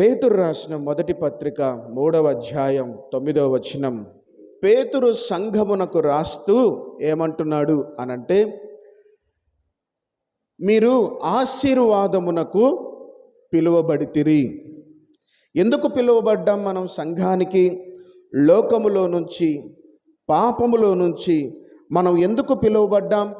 పేతురు రాసిన మొదటి పత్రిక మూడవ అధ్యాయం తొమ్మిదవ వచనం. పేతురు సంఘమునకు రాస్తూ ఏమంటున్నాడు అనంటే మీరు ఆశీర్వాదమునకు పిలువబడితిరి. ఎందుకు పిలువబడ్డాం మనం సంఘానికి? లోకములో నుంచి పాపములో నుంచి మనం ఎందుకు పిలువబడ్డాం?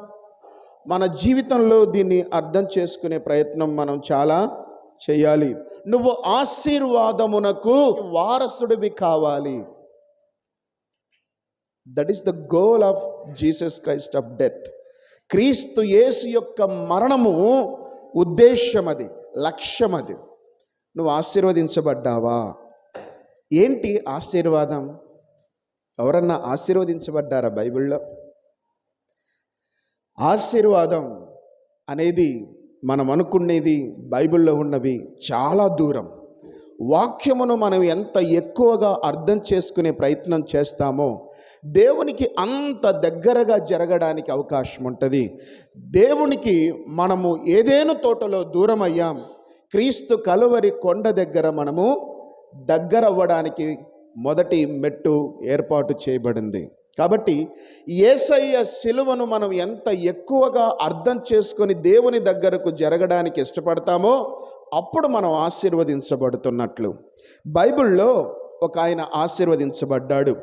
మన జీవితంలో దీన్ని అర్థం చేసుకునే ప్రయత్నం మనం చాలా చేయాలి. నువ్వు ఆశీర్వాదమునకు వారసుడివి కావాలి. That is the goal of Jesus Christ of death క్రీస్తు యేసు యొక్క మరణము ఉద్దేశం అది లక్ష్యం అది నువ్వు ఆశీర్వదించబడ్డావా? ఏంటి ఆశీర్వాదం? ఎవరన్నా ఆశీర్వదించబడ్డారా బైబిల్లో? ఆశీర్వాదం అనేది మనం అనుకునేది బైబిల్లో ఉన్నవి చాలా దూరం. వాక్యమును మనం ఎంత ఎక్కువగా అర్థం చేసుకునే ప్రయత్నం చేస్తామో దేవునికి అంత దగ్గరగా జరగడానికి అవకాశం ఉంటుంది. దేవునికి మనము ఏదేను తోటలో దూరం అయ్యాం క్రీస్తు కలువరి కొండ దగ్గర మనము దగ్గర అవ్వడానికి మొదటి మెట్టు ఏర్పాటు చేయబడింది. కాబట్టి ఏసయ్య శిలువను మనం ఎంత ఎక్కువగా అర్థం చేసుకొని దేవుని దగ్గరకు జరగడానికి ఇష్టపడతామో అప్పుడు మనం ఆశీర్వదించబడుతున్నట్లు. బైబిల్లో ఒక ఆయన ఆశీర్వదించబడ్డాడు.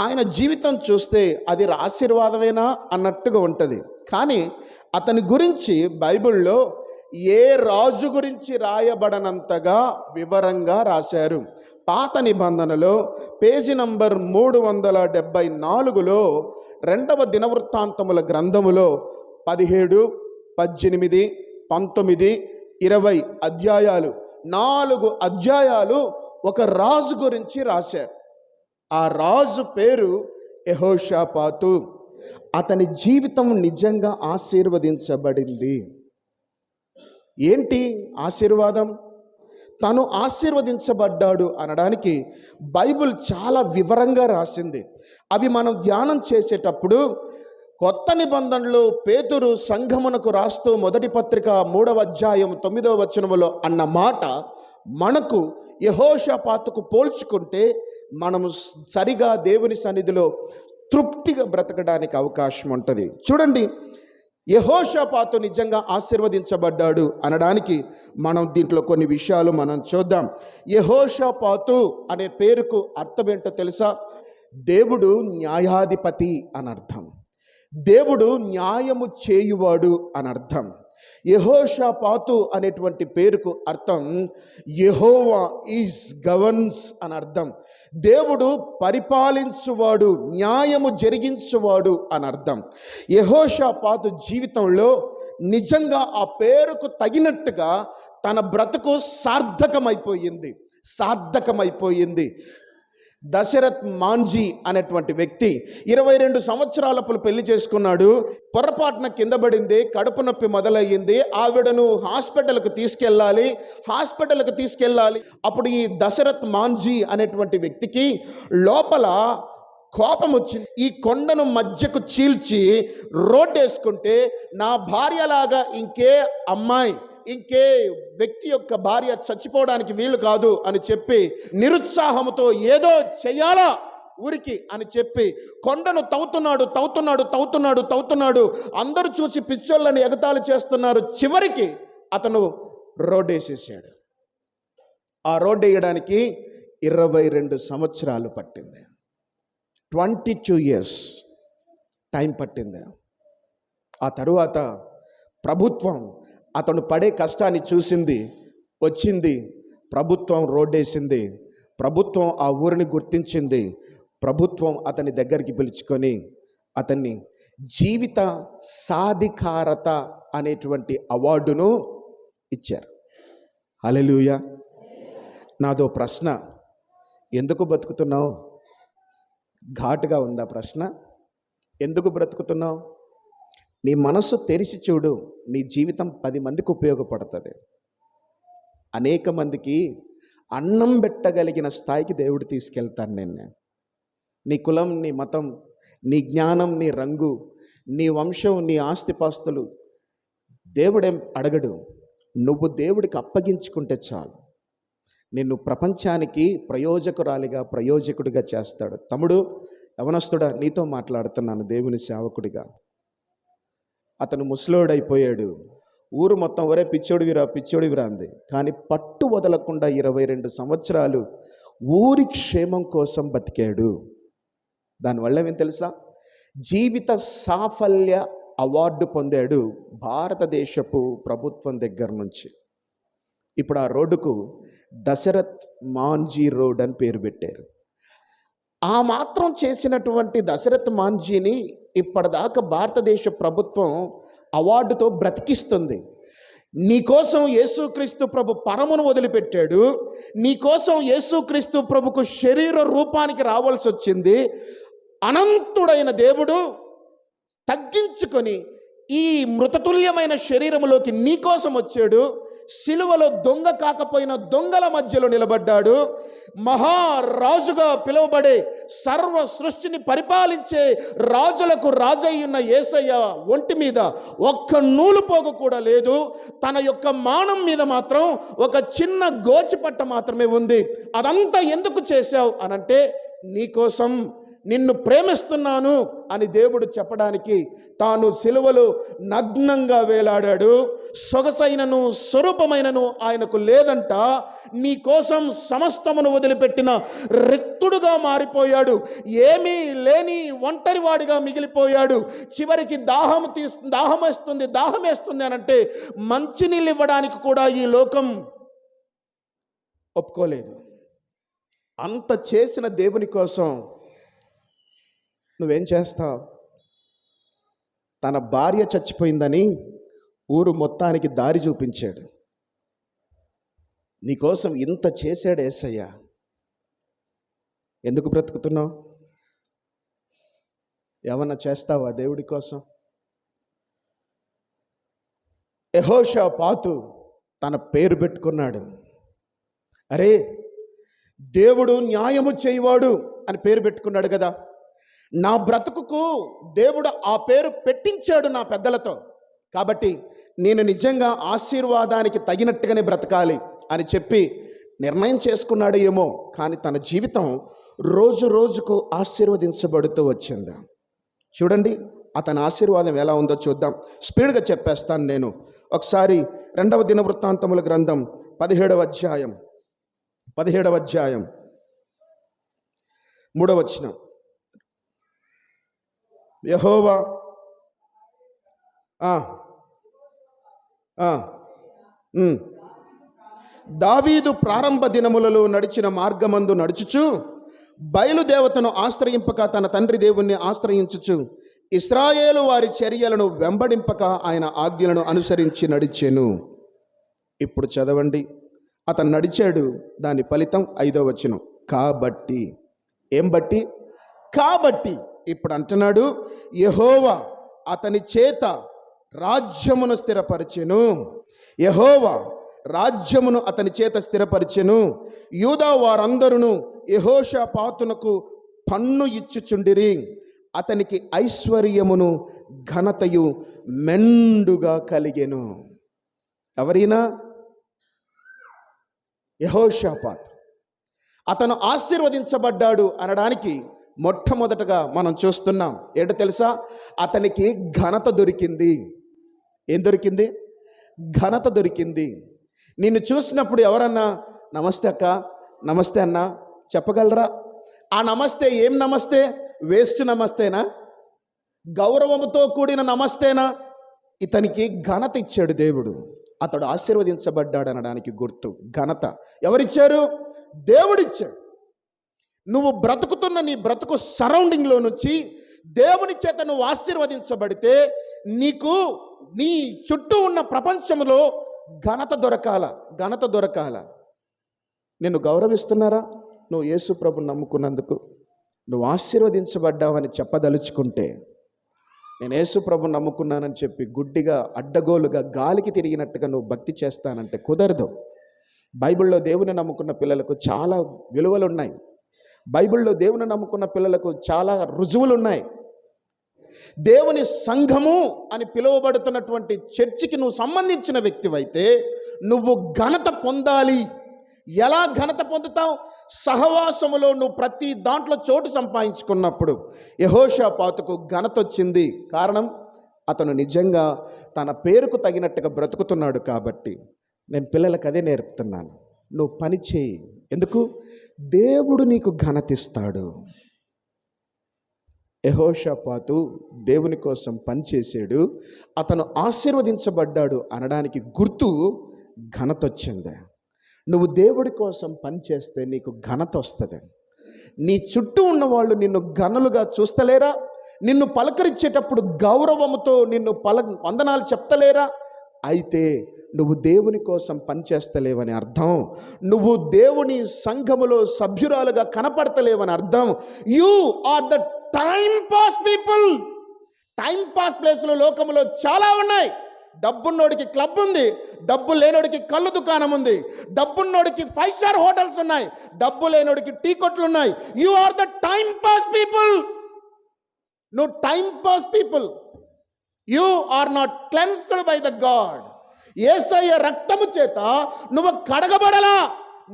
ఆయన జీవితం చూస్తే అది ఆశీర్వాదమేనా అన్నట్టుగా ఉంటుంది. కానీ అతని గురించి బైబిల్లో ఏ రాజు గురించి రాయబడనంతగా వివరంగా రాశారు. పాత నిబంధనలో పేజీ నంబర్ మూడు వందల డెబ్బై నాలుగులో రెండవ దినవృత్తాంతముల గ్రంథములో పదిహేడు పద్దెనిమిది పంతొమ్మిది ఇరవై అధ్యాయాలు నాలుగు అధ్యాయాలు ఒక రాజు గురించి రాశారు. ఆ రాజు పేరు యహోషాపాతు. అతని జీవితం నిజంగా ఆశీర్వదించబడింది. ఏంటి ఆశీర్వాదం? తను ఆశీర్వదించబడ్డాడు అనడానికి బైబిల్ చాలా వివరంగా రాసింది. అవి మనం ధ్యానం చేసేటప్పుడు కొత్త నిబంధనలు పేతురు సంఘమునకు రాస్తూ మొదటి పత్రిక మూడవ అధ్యాయం తొమ్మిదవ వచనములో అన్న మాట మనకు యహోషపాతకు పోల్చుకుంటే మనము సరిగా దేవుని సన్నిధిలో తృప్తిగా బ్రతకడానికి అవకాశం ఉంటుంది. చూడండి యహోషపాతు నిజంగా ఆశీర్వదించబడ్డాడు అనడానికి మనం దీంట్లో కొన్ని విషయాలు మనం చూద్దాం. యహోషపాతు అనే పేరుకు అర్థం ఏంటో తెలుసా? దేవుడు న్యాయాధిపతి అని అర్థం దేవుడు న్యాయము చేయువాడు అనర్థం. యహోషాపాతు అనేటువంటి పేరుకు అర్థం యహోవా ఈజ్ గవర్న్స్ అని అర్థం. దేవుడు పరిపాలించువాడు న్యాయము జరిగించువాడు అని అర్థం. యహోషాపాతు జీవితంలో నిజంగా ఆ పేరుకు తగినట్టుగా తన బ్రతుకు సార్థకమైపోయింది. సార్థకమైపోయింది. దశరథ్ మాంజీ అనేటువంటి వ్యక్తి ఇరవై రెండు సంవత్సరాలప్పుడు పెళ్ళి చేసుకున్నాడు. పొరపాటున కింద పడింది కడుపు నొప్పి మొదలయ్యింది. ఆవిడను హాస్పిటల్కి తీసుకెళ్ళాలి హాస్పిటల్కి తీసుకెళ్ళాలి. అప్పుడు ఈ దశరథ్ మాంజీ అనేటువంటి వ్యక్తికి లోపల కోపం వచ్చింది. ఈ కొండను మధ్యకు చీల్చి రోడ్ వేసుకుంటే నా భార్యలాగా ఇంకే అమ్మాయి ఇంకే వ్యక్తి యొక్క భార్య చచ్చిపోవడానికి వీలు కాదు అని చెప్పి నిరుత్సాహంతో ఏదో చేయాలా ఊరికి అని చెప్పి కొండను తవ్వుతున్నాడు తవ్వుతున్నాడు తవ్వుతున్నాడు తవ్వుతున్నాడు. అందరూ చూసి పిచ్చోళ్ళని ఎగతాళి చేస్తున్నారు. చివరికి అతను రోడ్ వేసేసాడు ఆ రోడ్ వేయడానికి ఇరవై రెండు సంవత్సరాలు పట్టింది. ట్వంటీ టూ ఇయర్స్ టైం పట్టింది. ఆ తరువాత ప్రభుత్వం అతను పడే కష్టాన్ని చూసింది వచ్చింది ప్రభుత్వం రోడ్డేసింది. ప్రభుత్వం ఆ ఊరిని గుర్తించింది. ప్రభుత్వం అతని దగ్గరికి పిలుచుకొని అతన్ని జీవిత సాధికారత అనేటువంటి అవార్డును ఇచ్చారు. అలెలుయ నాదో ప్రశ్న. ఎందుకు బతుకుతున్నావు ఘాటుగా ఉందా ప్రశ్న? ఎందుకు బ్రతుకుతున్నావు? నీ మనస్సు తెరిచి చూడు నీ జీవితం పది మందికి ఉపయోగపడుతుంది. అనేక మందికి అన్నం పెట్టగలిగిన స్థాయికి దేవుడు తీసుకెళ్తాను నిన్నే. నీ కులం నీ మతం నీ జ్ఞానం నీ రంగు నీ వంశం నీ ఆస్తిపాస్తులు దేవుడేం అడగడు. నువ్వు దేవుడికి అప్పగించుకుంటే చాలు. నిన్ను ప్రపంచానికి ప్రయోజకురాలిగా ప్రయోజకుడిగా చేస్తాడు. తమ్ముడు యవనస్తుడా నీతో మాట్లాడుతున్నాను దేవుని సేవకుడిగా. అతను ముసలోడైపోయాడు. ఊరు మొత్తం ఒరే పిచ్చోడివిరా పిచ్చోడివిరా అంది. కానీ పట్టు వదలకుండా ఇరవై రెండు సంవత్సరాలు ఊరి క్షేమం కోసం బతికాడు. దానివల్ల ఏం తెలుసా? జీవిత సాఫల్య అవార్డు పొందాడు భారతదేశపు ప్రభుత్వం దగ్గర నుంచి. ఇప్పుడు ఆ రోడ్డుకు దశరథ్ మాంజీ రోడ్ అని పేరు పెట్టారు. ఆ మాత్రం చేసినటువంటి దశరథ్ మాంజీని ఇప్పటిదాకా భారతదేశ ప్రభుత్వం అవార్డుతో బ్రతికిస్తుంది. నీకోసం యేసుక్రీస్తు ప్రభు పరమును వదిలిపెట్టాడు. నీకోసం యేసుక్రీస్తు ప్రభుకు శరీర రూపానికి రావాల్సి వచ్చింది. అనంతుడైన దేవుడు తగ్గించుకొని ఈ మృతతుల్యమైన శరీరములోకి నీకోసం వచ్చాడు. సిలువలో దొంగ కాకపోయిన దొంగల మధ్యలో నిలబడ్డాడు. మహారాజుగా పిలువబడే సర్వ సృష్టిని పరిపాలించే రాజులకు రాజయ్యున్న ఏసయ్య ఒంటి మీద ఒక్క నూలు పోగు కూడా లేదు. తన యొక్క మానం మీద మాత్రం ఒక చిన్న గోచిపట్ట మాత్రమే ఉంది. అదంతా ఎందుకు చేశావు? అనంటే నీకోసం నిన్ను ప్రేమిస్తున్నాను అని దేవుడు చెప్పడానికి తాను సిలువలు నగ్నంగా వేలాడాడు. సొగసైనను స్వరూపమైనను ఆయనకు లేదంట. నీ కోసం సమస్తమును వదిలిపెట్టిన రిక్తుడుగా మారిపోయాడు. ఏమీ లేని ఒంటరివాడిగా మిగిలిపోయాడు. చివరికి దాహం తీ దాహం వేస్తుంది దాహం వేస్తుంది అని అంటే మంచినీళ్ళు ఇవ్వడానికి కూడా ఈ లోకం ఒప్పుకోలేదు. అంత చేసిన దేవుని కోసం నువ్వేం చేస్తావు? తన భార్య చచ్చిపోయిందని ఊరు మొత్తానికి దారి చూపించాడు. నీకోసం ఇంత చేశాడు ఏసయ్య. ఎందుకు బ్రతుకుతున్నావు? ఏమన్నా చేస్తావా దేవుడి కోసం? యహోషా పాతు తన పేరు పెట్టుకున్నాడు. అరే దేవుడు న్యాయము చేయవాడు అని పేరు పెట్టుకున్నాడు కదా. నా బ్రతుకుకు దేవుడు ఆ పేరు పెట్టించాడు నా పెద్దలతో. కాబట్టి నేను నిజంగా ఆశీర్వాదానికి తగినట్టుగానే బ్రతకాలి అని చెప్పి నిర్ణయం చేసుకున్నాడు ఏమో కానీ తన జీవితం రోజు రోజుకు ఆశీర్వదించబడుతూ వచ్చింది. చూడండి అతని ఆశీర్వాదం ఎలా ఉందో చూద్దాం. స్పీడ్గా చెప్పేస్తాను నేను. ఒకసారి రెండవ దినవృత్తాంతముల గ్రంథం పదిహేడవ అధ్యాయం. పదిహేడవ అధ్యాయం. మూడవ యహోవా. దావీదు ప్రారంభ దినములలో నడిచిన మార్గమందు నడుచుచు బయలుదేవతను ఆశ్రయింపక తన తండ్రి దేవుణ్ణి ఆశ్రయించుచు ఇస్రాయేలు వారి చర్యలను వెంబడింపక ఆయన ఆజ్ఞలను అనుసరించి నడిచెను. ఇప్పుడు చదవండి. అతను నడిచాడు దాని ఫలితం ఐదో వచ్చిన కాబట్టి. ఏం బట్టి? కాబట్టి. ఇప్పుడు అంటున్నాడు యహోవా అతని చేత రాజ్యమును స్థిరపరిచెను. యహోవా రాజ్యమును అతని చేత స్థిరపరిచెను. యూదా వారందరూ యహోషా పాతునకు పన్ను ఇచ్చుచుండిరి. అతనికి ఐశ్వర్యమును ఘనతయు మెండుగా కలిగెను. ఎవరైనా? యహోషాపాత్. అతను ఆశీర్వదించబడ్డాడు అనడానికి మొట్టమొదటగా మనం చూస్తున్నాం. ఏంటో తెలుసా? అతనికి ఘనత దొరికింది. ఏం దొరికింది? ఘనత దొరికింది. నిన్ను చూసినప్పుడు ఎవరన్నా నమస్తే అక్క నమస్తే అన్న చెప్పగలరా? ఆ నమస్తే ఏం నమస్తే? వేస్ట్ నమస్తేనా? గౌరవంతో కూడిన నమస్తేనా? ఇతనికి ఘనత ఇచ్చాడు దేవుడు. అతడు ఆశీర్వదించబడ్డాడు అనడానికి గుర్తు. ఘనత ఎవరిచ్చారు? దేవుడిచ్చాడు. నువ్వు బ్రతుకుతున్న నీ బ్రతుకు సరౌండింగ్లో నుంచి దేవుని చేత నువ్వు ఆశీర్వదించబడితే నీకు నీ చుట్టూ ఉన్న ప్రపంచంలో ఘనత దొరకాల ఘనత దొరకాల. నిన్ను గౌరవిస్తున్నారా? నువ్వు యేసు ప్రభు నమ్ముకున్నందుకు నువ్వు ఆశీర్వదించబడ్డావని చెప్పదలుచుకుంటే నేను యేసు ప్రభు నమ్ముకున్నానని చెప్పి గుడ్డిగా అడ్డగోలుగా గాలికి తిరిగినట్టుగా నువ్వు భక్తి చేస్తానంటే కుదరదు. బైబిల్లో దేవుని నమ్ముకున్న పిల్లలకు చాలా విలువలు ఉన్నాయి బైబిల్లో దేవుని నమ్ముకున్న పిల్లలకు చాలా రుజువులు ఉన్నాయి దేవుని సంఘము అని పిలువబడుతున్నటువంటి చర్చికి నువ్వు సంబంధించిన వ్యక్తివైతే నువ్వు ఘనత పొందాలి. ఎలా ఘనత పొందుతావు? సహవాసములో నువ్వు ప్రతి దాంట్లో చోటు సంపాదించుకున్నప్పుడు యహోషాపాతుకు ఘనత వచ్చింది. కారణం? అతను నిజంగా తన పేరుకు తగినట్టుగా బ్రతుకుతున్నాడు కాబట్టి నేను పిల్లలకు అదే నేర్పుతున్నాను. నువ్వు పని చేయి. ఎందుకు? దేవుడు నీకు ఘనతిస్తాడు. యహోషపాతు దేవుని కోసం పనిచేసాడు అతను ఆశీర్వదించబడ్డాడు అనడానికి గుర్తు ఘనత వచ్చింది నువ్వు దేవుడి కోసం పనిచేస్తే నీకు ఘనత వస్తుంది నీ చుట్టూ ఉన్న వాళ్ళు నిన్ను ఘనులుగా చూస్తలేరా? నిన్ను పలకరించేటప్పుడు గౌరవముతో నిన్ను పల వందనాలు చెప్తలేరా? అయితే నువ్వు దేవుని కోసం పనిచేస్తలేవని అర్థం. నువ్వు దేవుని సంఘములో సభ్యురాలుగా కనపడతలేవని అర్థం. You are the time pass people time pass ప్లేసులు లోకంలో చాలా ఉన్నాయి. డబ్బున్నోడికి క్లబ్ ఉంది. డబ్బు లేనోడికి కళ్ళు దుకాణం ఉంది. డబ్బున్నోడికి ఫైవ్ స్టార్ హోటల్స్ ఉన్నాయి. డబ్బు లేనోడికి టీ కొట్లు ఉన్నాయి. You are the time pass people నువ్వు time pass people you are not cleansed by the God ఏసయ్య రక్తము చేత నువ్వు కడగబడలా.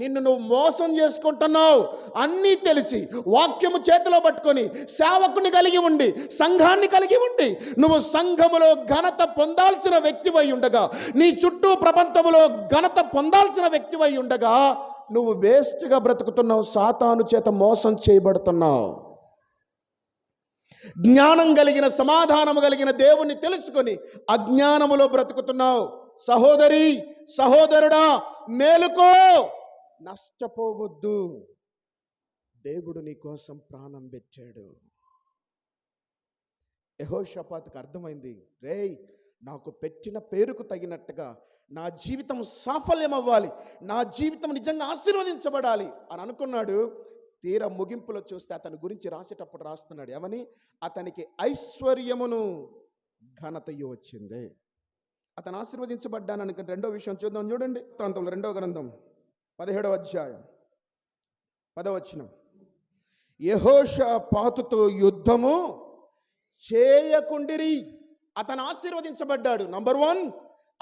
నిన్ను నువ్వు మోసం చేసుకుంటున్నావు. అన్నీ తెలిసి వాక్యము చేతిలో పట్టుకొని సేవకుని కలిగి ఉండి సంఘాన్ని కలిగి ఉండి నువ్వు సంఘములో ఘనత పొందాల్సిన వ్యక్తివై ఉండగా నీ చుట్టూ ప్రపంచములో ఘనత పొందాల్సిన వ్యక్తివై ఉండగా నువ్వు వేస్ట్గా బ్రతుకుతున్నావు. సాతాను చేత మోసం చేయబడుతున్నావు. జ్ఞానం కలిగిన సమాధానము కలిగిన దేవుణ్ణి తెలుసుకొని అజ్ఞానములో బ్రతుకుతున్నావు. సహోదరి సహోదరుడా మేలుకో! నష్టపోవద్దు. దేవుడు నీ కోసం ప్రాణం పెట్టాడు. యహోషపాత్కి అర్థమైంది రేయ్ నాకు పెట్టిన పేరుకు తగినట్టుగా నా జీవితం సాఫల్యం అవ్వాలి నా జీవితం నిజంగా ఆశీర్వదించబడాలి అని అనుకున్నాడు. తీర ముగింపులో చూస్తే అతని గురించి రాసేటప్పుడు రాస్తున్నాడు. ఏమని? అతనికి ఐశ్వర్యమును ఘనతయు వచ్చింది అతను ఆశీర్వదించబడ్డానని రెండో విషయం చూద్దాం చూడండి. తొంతలు రెండో గ్రంథం పదిహేడవ అధ్యాయం పదవచనం యహోష పాతుతో యుద్ధము చేయకుండిరి. అతను ఆశీర్వదించబడ్డాడు. నంబర్ వన్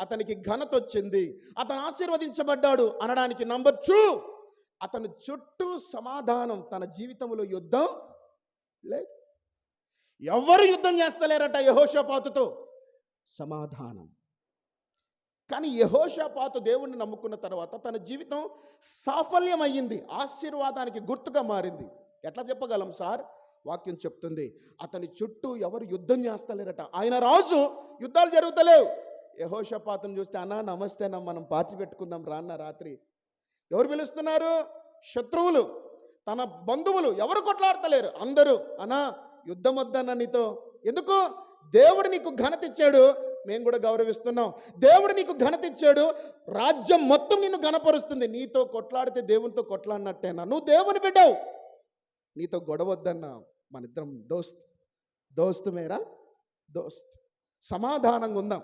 అతనికి ఘనత వచ్చింది. అతను ఆశీర్వదించబడ్డాడు అనడానికి నంబర్ టూ అతని చుట్టూ సమాధానం తన జీవితంలో యుద్ధం లేదు. ఎవరు యుద్ధం చేస్తలేరట యహోషపాతుతో? సమాధానం. కానీ యహోషపాతు దేవుణ్ణి నమ్ముకున్న తర్వాత తన జీవితం సాఫల్యం అయ్యింది ఆశీర్వాదానికి గుర్తుగా మారింది. ఎట్లా చెప్పగలం సార్? వాక్యం చెప్తుంది అతని చుట్టూ ఎవరు యుద్ధం చేస్తలేరట. ఆయన రాజు యుద్ధాలు జరుగుతలేవు. యహోషపాతను చూస్తే అన్నా నమస్తే మనం పార్టీ పెట్టుకుందాం రాన్న రాత్రి. ఎవరు పిలుస్తున్నారు? శత్రువులు. తన బంధువులు. ఎవరు కొట్లాడతలేరు? అందరూ. అనా యుద్ధం వద్దన్న నీతో. ఎందుకు? దేవుడు నీకు ఘనత ఇచ్చాడు. మేము కూడా గౌరవిస్తున్నాం. దేవుడు నీకు ఘనత ఇచ్చాడు. రాజ్యం మొత్తం నిన్ను ఘనపరుస్తుంది. నీతో కొట్లాడితే దేవునితో కొట్లాడినట్టేనా? నువ్వు దేవుని బిడ్డావు. నీతో గొడవద్దన్నా మన ఇద్దరం దోస్త్. దోస్తు మేరా? దోస్త్. సమాధానంగా ఉందాం.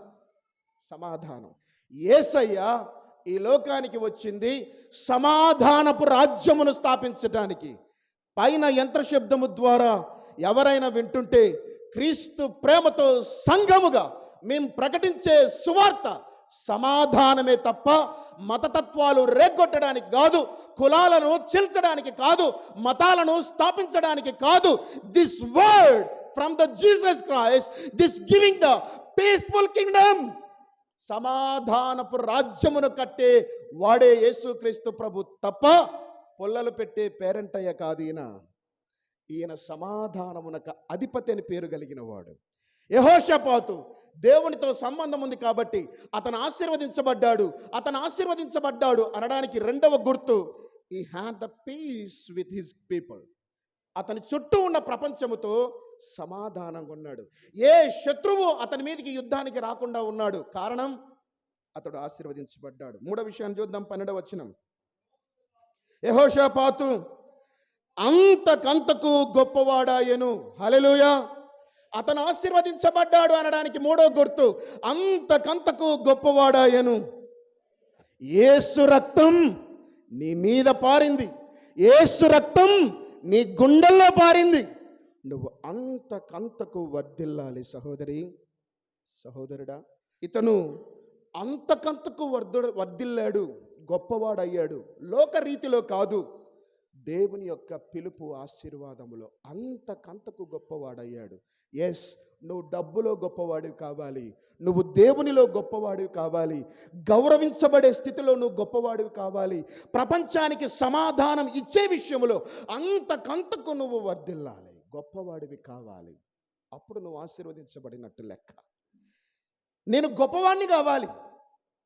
సమాధానం. ఏసయ్యా ఈ లోకానికి వచ్చింది సమాధానపు రాజ్యమును స్థాపించటానికి. పైన యంత్ర శబ్దము ద్వారా ఎవరైనా వింటుంటే క్రీస్తు ప్రేమతో సంఘముగా మేము ప్రకటించే సువార్త సమాధానమే తప్ప మతతత్వాలు రేగొట్టడానికి కాదు కులాలను చీల్చడానికి కాదు మతాలను స్థాపించడానికి కాదు. This word from the Jesus Christ this giving the peaceful kingdom సమాధానపు రాజ్యమును కట్టే వాడే యేసుక్రీస్తు ప్రభు తప్ప పొల్లలు పెట్టే పేరెంటయ్య కాదు ఈయన. ఈయన సమాధానమునక అధిపతి అని పేరు కలిగిన వాడు. యహోషపాతు దేవునితో సంబంధం ఉంది కాబట్టి అతను ఆశీర్వదించబడ్డాడు. అతను ఆశీర్వదించబడ్డాడు అనడానికి రెండవ గుర్తు ఈ had the peace with his people అతని చుట్టూ ఉన్న ప్రపంచముతో సమాధానంగా ఉన్నాడు ఏ శత్రువు అతని మీదకి యుద్ధానికి రాకుండా ఉన్నాడు. కారణం? అతడు ఆశీర్వదించబడ్డాడు. మూడో విషయాన్ని చూద్దాం పన్నెండవ వచనం. యహోషపాతు అంతకంతకు గొప్పవాడాయను. హలెలుయా అతను ఆశీర్వదించబడ్డాడు అనడానికి మూడో గుర్తు. అంతకంతకు గొప్పవాడాయను. ఏసు రక్తం నీ మీద పారింది. ఏసు రక్తం నీ గుండెల్లో పారింది. నువ్వు అంతకంతకు వర్ధిల్లాలి సహోదరి సహోదరుడా. ఇతను అంతకంతకు వర్ధ వర్ధిల్లాడు గొప్పవాడయ్యాడు. లోక రీతిలో కాదు దేవుని యొక్క పిలుపు ఆశీర్వాదములో అంతకంతకు గొప్పవాడయ్యాడు. ఎస్ నువ్వు డబ్బులో గొప్పవాడివి కావాలి నువ్వు దేవునిలో గొప్పవాడివి కావాలి గౌరవించబడే స్థితిలో నువ్వు గొప్పవాడివి కావాలి ప్రపంచానికి సమాధానం ఇచ్చే విషయంలో అంతకంతకు నువ్వు వర్ధిల్లాలి. గొప్పవాడివి కావాలి. అప్పుడు నువ్వు ఆశీర్వదించబడినట్టు లెక్క. నేను గొప్పవాణ్ణి కావాలి.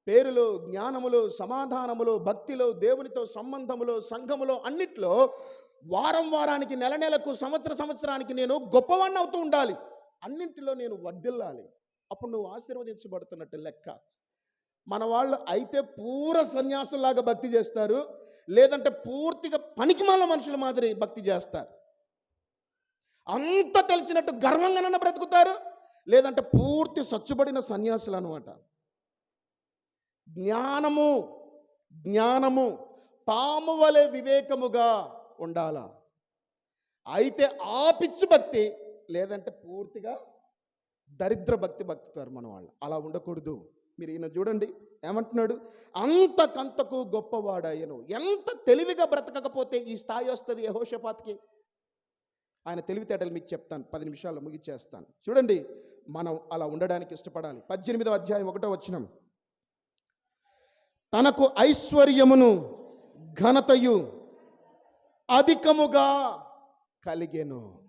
పేరులో జ్ఞానములో సమాధానములో భక్తిలో దేవునితో సంబంధములో సంఘములో అన్నిట్లో వారం వారానికి నెల నెలకు సంవత్సర సంవత్సరానికి నేను గొప్పవాణ్ణి అవుతూ ఉండాలి. అన్నింటిలో నేను వర్దిల్లాలి అప్పుడు నువ్వు ఆశీర్వదించబడుతున్నట్టు లెక్క. మన వాళ్ళు అయితే పూర సన్యాసులాగా భక్తి చేస్తారు. లేదంటే పూర్తిగా పనికిమాల మనుషుల మాదిరి భక్తి చేస్తారు. అంత తెలిసినట్టు గర్వంగానన్నా బ్రతుకుతారు? లేదంటే పూర్తి సచ్చుబడిన సన్యాసులు అనమాట జ్ఞానము జ్ఞానము పాము వలె వివేకముగా ఉండాలా? అయితే ఆ పిచ్చి భక్తి లేదంటే పూర్తిగా దరిద్ర భక్తి భక్తుతారు మన వాళ్ళు. అలా ఉండకూడదు. మీరు ఈయన చూడండి ఏమంటున్నాడు? అంతకంతకు గొప్పవాడాయను ఎంత తెలివిగా బ్రతకకపోతే ఈ స్థాయి వస్తుంది యహోషపాత్కి? ఆయన తెలివితేటలు మీకు చెప్తాను. పది నిమిషాల్లో ముగిచ్చేస్తాను చూడండి మనం అలా ఉండడానికి ఇష్టపడాలి. పద్దెనిమిదవ అధ్యాయం ఒకటో వచ్చినం తనకు ఐశ్వర్యమును ఘనతయు అధికముగా కలిగేను.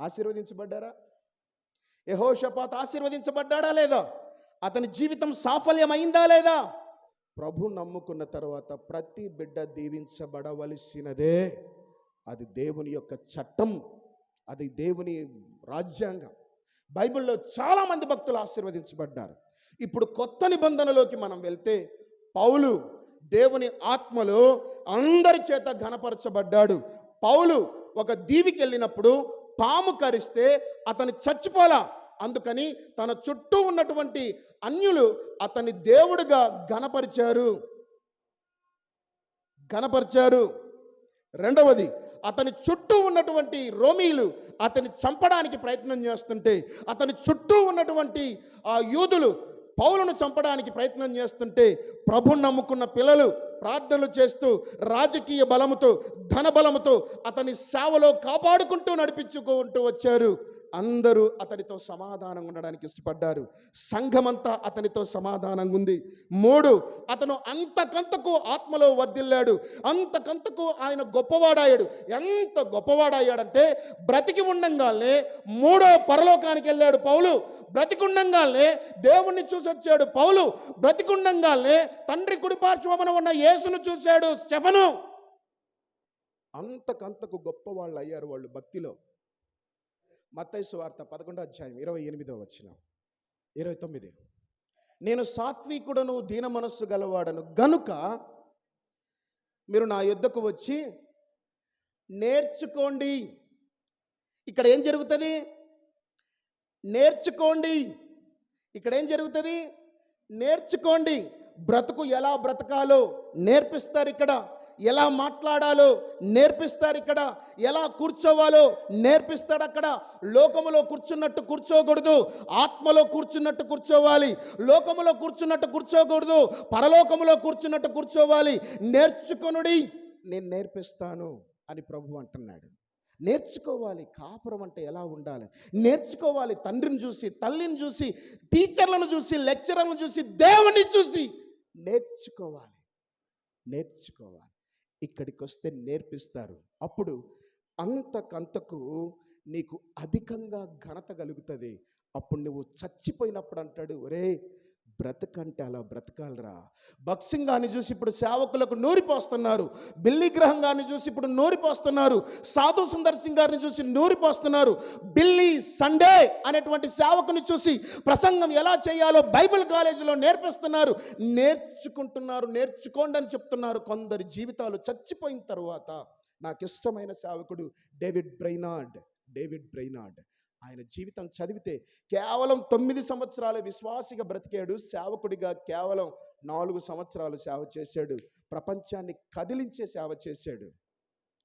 ఆశీర్వదించబడ్డారా? యహోషపాత్ ఆశీర్వదించబడ్డాడా లేదా? అతని జీవితం సాఫల్యమైందా లేదా? ప్రభు నమ్ముకున్న తర్వాత ప్రతి బిడ్డ దీవించబడవలసినదే. అది దేవుని యొక్క చట్టం. అది దేవుని రాజ్యాంగం. బైబిల్లో చాలామంది భక్తులు ఆశీర్వదించబడ్డారు. ఇప్పుడు కొత్త నిబంధనలోకి మనం వెళ్తే పౌలు దేవుని ఆత్మలో అందరి చేత ఘనపరచబడ్డాడు. పౌలు ఒక దీవికి వెళ్ళినప్పుడు పాము కరిస్తే అతను చచ్చిపోలా. అందుకని తన చుట్టూ ఉన్నటువంటి అన్యులు అతన్ని దేవుడుగా ఘనపరిచారు. ఘనపరిచారు. రెండవది అతని చుట్టూ ఉన్నటువంటి రోమీలు అతని చంపడానికి ప్రయత్నం చేస్తుంటే అతని చుట్టూ ఉన్నటువంటి ఆ యూదులు పౌలను చంపడానికి ప్రయత్నం చేస్తుంటే ప్రభు నమ్ముకున్న పిల్లలు ప్రార్థనలు చేస్తూ రాజకీయ బలముతో ధన బలముతో అతని సేవలో కాపాడుకుంటూ నడిపించుకుంటూ వచ్చారు. అందరూ అతనితో సమాధానంగా ఉండడానికి ఇష్టపడ్డారు. సంఘమంతా అతనితో సమాధానంగా ఉంది. మూడు అతను అంతకంతకు ఆత్మలో వర్ధిల్లాడు. అంతకంతకు ఆయన గొప్పవాడాయాడు. ఎంత గొప్పవాడాయాడంటే బ్రతికి ఉండంగానే మూడో పరలోకానికి వెళ్ళాడు పౌలు. బ్రతికుండంగానే దేవుణ్ణి చూసి వచ్చాడు పౌలు బ్రతికుండంగానే తండ్రి కుడిపార్శ్వమన ఉన్న యేసును చూశాడు స్టెఫను. అంతకంతకు గొప్పవాళ్ళు అయ్యారు వాళ్ళు భక్తిలో. మత్తైసు వార్త పదకొండో అధ్యాయం ఇరవై ఎనిమిదో వచ్చిన ఇరవై తొమ్మిది. నేను సాత్వికుడను దీన మనస్సు గలవాడను. గనుక మీరు నా యుద్ధకు వచ్చి నేర్చుకోండి. ఇక్కడ ఏం జరుగుతుంది? నేర్చుకోండి. ఇక్కడ ఏం జరుగుతుంది? నేర్చుకోండి. బ్రతుకు ఎలా బ్రతకాలో నేర్పిస్తారు ఇక్కడ. ఎలా మాట్లాడాలో నేర్పిస్తారు ఇక్కడ ఎలా కూర్చోవాలో నేర్పిస్తాడు అక్కడ. లోకములో కూర్చున్నట్టు కూర్చోకూడదు ఆత్మలో కూర్చున్నట్టు కూర్చోవాలి లోకములో కూర్చున్నట్టు కూర్చోకూడదు పరలోకములో కూర్చున్నట్టు కూర్చోవాలి. నేర్చుకొనుడి నేను నేర్పిస్తాను అని ప్రభు అంటున్నాడు. నేర్చుకోవాలి కాపురం అంటే ఎలా ఉండాలి? నేర్చుకోవాలి తండ్రిని చూసి తల్లిని చూసి టీచర్లను చూసి లెక్చరర్లను చూసి దేవుని చూసి నేర్చుకోవాలి. నేర్చుకోవాలి. ఇక్కడికి వస్తే నేర్పిస్తారు. అప్పుడు అంతకంతకు నీకు అధికంగా ఘనత కలుగుతుంది. అప్పుడు నువ్వు చచ్చిపోయినప్పుడు అంటాడు ఒరే బ్రతకంటే అలా బ్రతకాలరా. బక్సింగ్ గాని చూసి ఇప్పుడు సేవకులకు నూరిపోస్తున్నారు. బిల్లి గ్రహం గారిని చూసి ఇప్పుడు నూరిపోస్తున్నారు. సాధు సుందర్ సింగ్ గారిని చూసి నూరిపోస్తున్నారు. బిల్లి సండే అనేటువంటి సేవకుని చూసి ప్రసంగం ఎలా చేయాలో బైబిల్ కాలేజీలో నేర్పిస్తున్నారు. నేర్చుకుంటున్నారు నేర్చుకోండి అని చెప్తున్నారు. కొందరి జీవితాలు చచ్చిపోయిన తర్వాత నాకు ఇష్టమైన సేవకుడు డేవిడ్ బ్రైనాడ్ డేవిడ్ బ్రైనాడ్ ఆయన జీవితం చదివితే కేవలం తొమ్మిది సంవత్సరాలు విశ్వాసిగా బ్రతికాడు సేవకుడిగా కేవలం నాలుగు సంవత్సరాలు సేవ చేశాడు ప్రపంచాన్ని కదిలించే సేవ చేశాడు.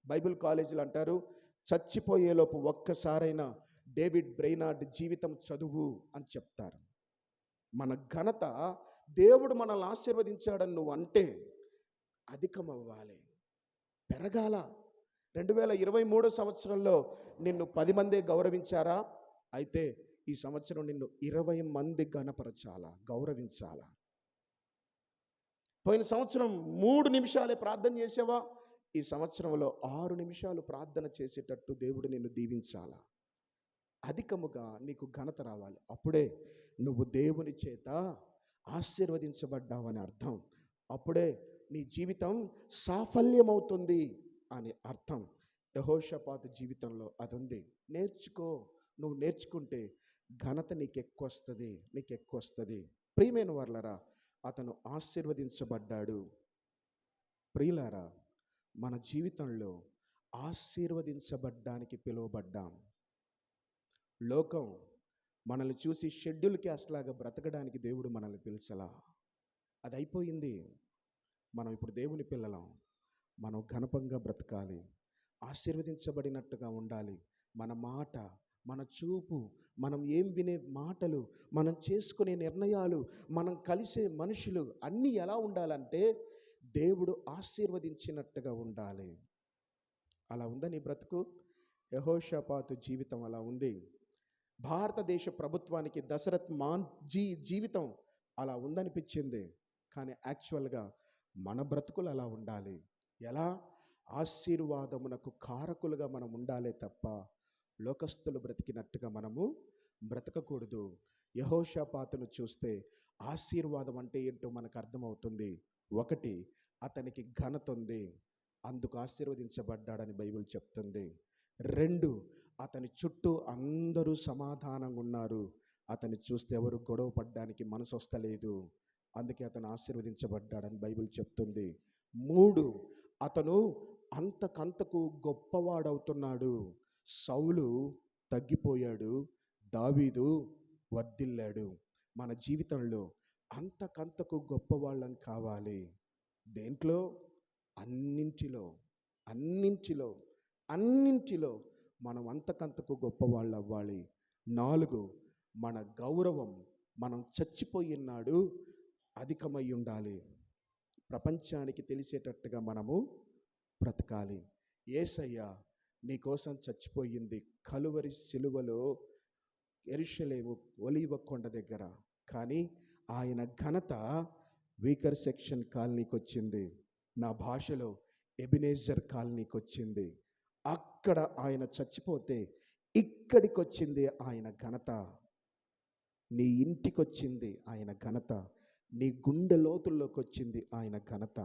బైబిల్ కాలేజీలు అంటారు చచ్చిపోయేలోపు ఒక్కసారైనా డేవిడ్ బ్రెయినార్డ్ జీవితం చదువు అని చెప్తారు. మన ఘనత దేవుడు మనల్ని ఆశీర్వదించాడని నువ్వు అంటే అధికమవ్వాలి. పెరగాల. రెండు వేల ఇరవై మూడో సంవత్సరంలో నిన్ను పది మందే గౌరవించారా? అయితే ఈ సంవత్సరం నిన్ను ఇరవై మంది గణపరచాలా గౌరవించాలా? పోయిన సంవత్సరం మూడు నిమిషాలే ప్రార్థన చేసావా? ఈ సంవత్సరంలో ఆరు నిమిషాలు ప్రార్థన చేసేటట్టు దేవుడు నిన్ను దీవించాలా? అధికముగా నీకు ఘనత రావాలి. అప్పుడే నువ్వు దేవుని చేత ఆశీర్వదించబడ్డావని అర్థం. అప్పుడే నీ జీవితం సాఫల్యమవుతుంది. అని అర్థం. యహోషపాత జీవితంలో అది ఉంది నేర్చుకో. నువ్వు నేర్చుకుంటే ఘనత నీకు ఎక్కువ వస్తుంది నీకు ఎక్కువ వస్తుంది ప్రియమైన వర్లరా అతను ఆశీర్వదించబడ్డాడు. ప్రియులారా మన జీవితంలో ఆశీర్వదించబడ్డానికి పిలువబడ్డాం. లోకం మనల్ని చూసి షెడ్యూల్ క్యాస్ట్లాగా బ్రతకడానికి దేవుడు మనల్ని పిలిచలా? అది అయిపోయింది మనం ఇప్పుడు దేవుని పిల్లలం. మనం ఘనపంగా బ్రతకాలి ఆశీర్వదించబడినట్టుగా ఉండాలి. మన మాట మన చూపు మనం ఏం వినే మాటలు మనం చేసుకునే నిర్ణయాలు మనం కలిసే మనుషులు అన్నీ ఎలా ఉండాలంటే దేవుడు ఆశీర్వదించినట్టుగా ఉండాలి. అలా ఉందని బ్రతుకు? యహోషపాతు జీవితం అలా ఉంది. భారతదేశ ప్రభుత్వానికి దశరథ్ మాన్ జీ జీవితం అలా ఉందనిపించింది. కానీ యాక్చువల్గా మన బ్రతుకులు అలా ఉండాలి. ఎలా? ఆశీర్వాదమునకు కారకులుగా మనం ఉండాలే తప్ప లోకస్తులు బ్రతికినట్టుగా మనము బ్రతకకూడదు. యహోషపాతును చూస్తే ఆశీర్వాదం అంటే ఏంటో మనకు అర్థమవుతుంది. ఒకటి అతనికి ఘనత ఉంది. అందుకు ఆశీర్వదించబడ్డాడని బైబిల్ చెప్తుంది. రెండు అతని చుట్టూ అందరూ సమాధానంగా ఉన్నారు. అతన్ని చూస్తే ఎవరు గొడవ పడ్డానికి మనసు వస్తలేదు. అందుకే అతను ఆశీర్వదించబడ్డాడని బైబిల్ చెప్తుంది. మూడు అతను అంతకంతకు గొప్పవాడవుతున్నాడు. సౌలు తగ్గిపోయాడు. దావీదు వర్ధిల్లాడు. మన జీవితంలో అంతకంతకు గొప్పవాళ్ళం కావాలి. దేంట్లో? అన్నింటిలో. అన్నింటిలో. అన్నింటిలో మనం అంతకంతకు గొప్పవాళ్ళు అవ్వాలి నాలుగు మన గౌరవం మనం చచ్చిపోయినాడు అధికమై ఉండాలి. ప్రపంచానికి తెలిసేటట్టుగా మనము బ్రతకాలి. ఏసయ్య నీకోసం చచ్చిపోయింది కలువరి సిలువలో ఎరుషలేము ఒలివ కొండ దగ్గర. కానీ ఆయన ఘనత వీకర్ సెక్షన్ కాలనీకి వచ్చింది నా భాషలో ఎబినేజర్ కాలనీకి వచ్చింది అక్కడ ఆయన చచ్చిపోతే ఇక్కడికి వచ్చింది ఆయన ఘనత. నీ ఇంటికి వచ్చింది ఆయన ఘనత. నీ గుండె లోతుల్లోకి వచ్చింది ఆయన ఘనత.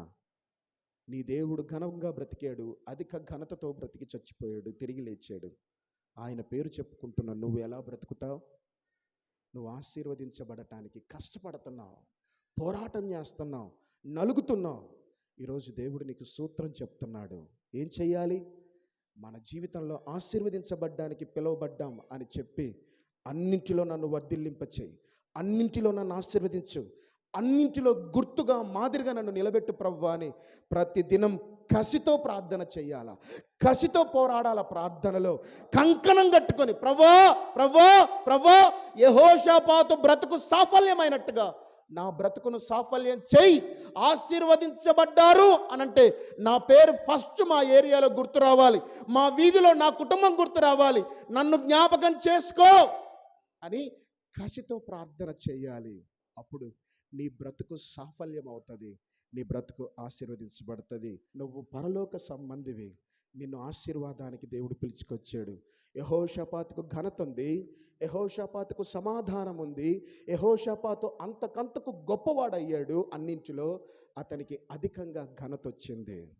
నీ దేవుడు ఘనంగా బ్రతికాడు అధిక ఘనతతో బ్రతికి చచ్చిపోయాడు తిరిగి లేచాడు. ఆయన పేరు చెప్పుకుంటున్న నువ్వు ఎలా బ్రతుకుతావు? నువ్వు ఆశీర్వదించబడటానికి కష్టపడుతున్నావు పోరాటం చేస్తున్నావు నలుగుతున్నావు. ఈరోజు దేవుడు నీకు సూత్రం చెప్తున్నాడు. ఏం చెయ్యాలి? మన జీవితంలో ఆశీర్వదించబడ్డానికి పిలువబడ్డాం అని చెప్పి అన్నింటిలో నన్ను వర్ధిల్లింపచేయి. అన్నింటిలో నన్ను ఆశీర్వదించు. అన్నింటిలో గుర్తుగా మాదిరిగా నన్ను నిలబెట్టు ప్రవ్వా అని ప్రతిదినం కసితో ప్రార్థన చేయాలా? కసితో పోరాడాల ప్రార్థనలో? కంకణం కట్టుకొని ప్రవ్వా ప్రవ్వా ప్రవ్వా యహోషాపాతు బ్రతుకు సాఫల్యమైనట్టుగా నా బ్రతుకును సాఫల్యం చేయి ఆశీర్వదించబడ్డారు అనంటే నా పేరు ఫస్ట్ మా ఏరియాలో గుర్తు రావాలి. మా వీధిలో నా కుటుంబం గుర్తు రావాలి. నన్ను జ్ఞాపకం చేసుకో అని కసితో ప్రార్థన చేయాలి. అప్పుడు నీ బ్రతుకు సాఫల్యం అవుతుంది నీ బ్రతుకు ఆశీర్వదించబడుతుంది. నువ్వు పరలోక సంబంధివి. నిన్ను ఆశీర్వాదానికి దేవుడు పిలుచుకొచ్చాడు. యహోషపాతుకు ఘనత ఉంది. యహోషపాతుకు సమాధానం ఉంది. యహోషపాతు అంతకంతకు గొప్పవాడయ్యాడు అన్నింటిలో. అతనికి అధికంగా ఘనత వచ్చింది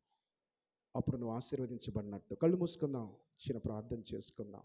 అప్పుడు నువ్వు ఆశీర్వదించబడినట్టు. కళ్ళు మూసుకుందాం. చిన్న ప్రార్థన చేసుకుందాం.